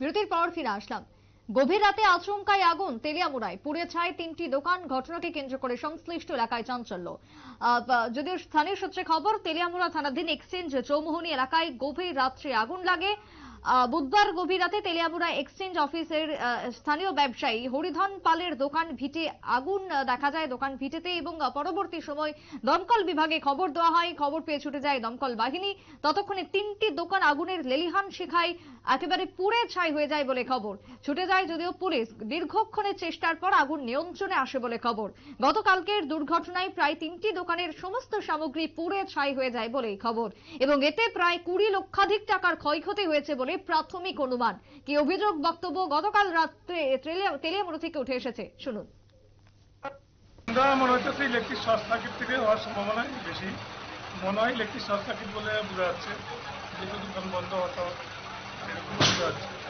বিরতির পর ফিরে আসলাম। গভীর রাতে আচমকায় আগুন, তেলিয়ামুড়ায়। পুড়ে ছায় তিনটি দোকান ঘটনাকে কেন্দ্র করে সংশ্লিষ্ট এলাকায় চাঞ্চল্য। যদিও স্থানীয় সূত্রে খবর, তেলিয়ামুড়া থানাধীন এক্সচেঞ্জ চৌমোহনী এলাকায় গভীর রাত্রে আগুন লাগে। বুধবার গভীর রাতে তেলিয়ামুড়া এক্সচেঞ্জ অফিসের স্থানীয় ব্যবসায়ী হরিধন পালের দোকান ভিটে আগুন দেখা যায় দোকান ভিটেতে এবং পরবর্তী সময় দমকল বিভাগে খবর দেওয়া হয়। খবর পেয়ে ছুটে যায় দমকল বাহিনী। ততক্ষণে তিনটি দোকান আগুনের লেলিহান শিখায়, একেবারে পুড়ে ছাই হয়ে যায় বলে খবর। ছুটে যায় যদিও পুলিশ। দীর্ঘক্ষণের চেষ্টার পর আগুন নিয়ন্ত্রণে আসে বলে খবর। গতকালকের দুর্ঘটনায় প্রায় তিনটি দোকানের সমস্ত সামগ্রী পুড়ে ছাই হয়ে যায় বলেই খবর। এবং এতে প্রায় কুড়ি লক্ষাধিক টাকার ক্ষয়ক্ষতি হয়েছে বলে প্রাথমিক অনুমান। কি অভিযোগ বক্তব্য গতকাল রাত্রে তেলিয়া- তেলিয়ামুড়া থেকে উঠে এসেছে। শুনুন। মনে হচ্ছে ইলেকট্রিক শর্ট সার্কিট থেকে হওয়ার সম্ভাবনা বেশি। মনে হয় ইলেকট্রিক শর্ট সার্কিট বলে বোঝা যাচ্ছে। যেহেতু দোকান বন্ধ হতো এরকম বোঝা যাচ্ছে।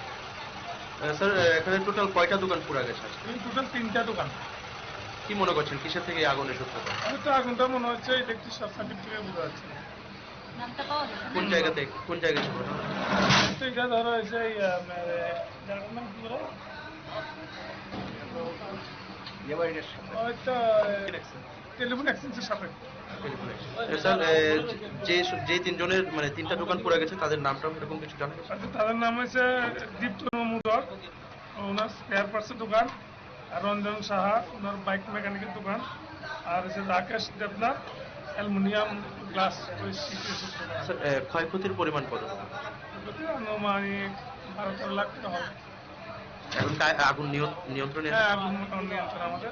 স্যার এখানে টোটাল কয়টা দোকান পুরা গেছে টোটাল তিনটা দোকান। কি মনে করছেন কিসের থেকে আগুনের সূত্রপাত আমি তো আগুনটা মনে হচ্ছে ইলেকট্রিক শর্ট সার্কিট থেকে বোঝা যাচ্ছে। কোন জায়গাতে কোন জায়গায় এটা ধরো হয়েছে নাম কি বলো এক্সচেঞ্জের সাথে আহ, স্যার আহ, যে যে তিনজনের মানে তিনটা দোকান পুরা গেছে তাদের নামটা এরকম কিছু জানা আচ্ছা তাদের নাম হচ্ছে দীপ্ত মমুদর ওনার স্পেয়ার পার্টসের দোকান আর রঞ্জন সাহা ওনার বাইক মেকানিকের দোকান আর হচ্ছে রাকেশ দেবনাথ অ্যালুমিনিয়াম গ্লাস ক্ষয়ক্ষতির পরিমাণ কত? আনুমানিক বারো তেরো লাখ টাকা হবে। এখন আগুন নিয়ন- নিয়ন্ত্রণে হ্যাঁ আগুন মোটামুটি নিয়ন্ত্রণ আমাদের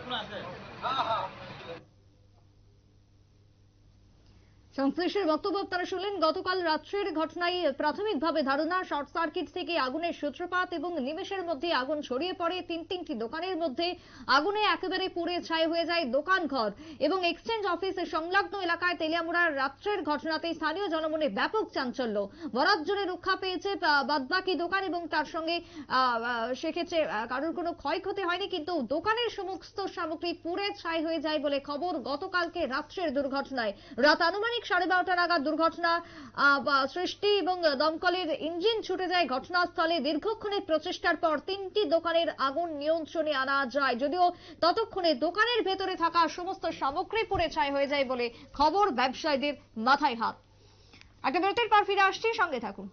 সংশ্লিষ্টের বক্তব্য আপনারা শুনলেন, গতকাল রাত্রের ঘটনায় প্রাথমিকভাবে ধারণা, শর্ট সার্কিট থেকে আগুনের সূত্রপাত এবং নিমেষের মধ্যে আগুন ছড়িয়ে পড়ে তিন তিনটি দোকানের মধ্যে। আগুনে একেবারে পুড়ে ছাই হয়ে যায় দোকান ঘর এবং এক্সচেঞ্জ অফিসের সংলগ্ন এলাকায় তেলিয়ামুড়ার রাত্রের ঘটনাতে স্থানীয় জনমনে ব্যাপক চাঞ্চল্য। বরাত জোরে রক্ষা পেয়েছে বাদবাকি দোকান এবং তার সঙ্গে সেক্ষেত্রে কারোর কোনো ক্ষয়ক্ষতি হয়নি, কিন্তু দোকানের সমস্ত সামগ্রী পুড়ে ছাই হয়ে যায় বলে খবর গতকালকে রাত্রের দুর্ঘটনায়। রাত আনুমানিক সাড়ে বারোটা নাগাদ দুর্ঘটনা সৃষ্টি এবং দমকলের ইঞ্জিন ছুটে যায় ঘটনাস্থলে। দীর্ঘক্ষণের প্রচেষ্টার পর তিনটি দোকানের আগুন নিয়ন্ত্রণে আনা যায়। যদিও ততক্ষণে দোকানের ভেতরে থাকা সমস্ত সামগ্রী পুড়ে ছাই হয়ে যায় বলে খবর ব্যবসায়ীদের মাথায় হাত। একটা বিরতির পর ফিরে আসছি, সঙ্গে থাকুন।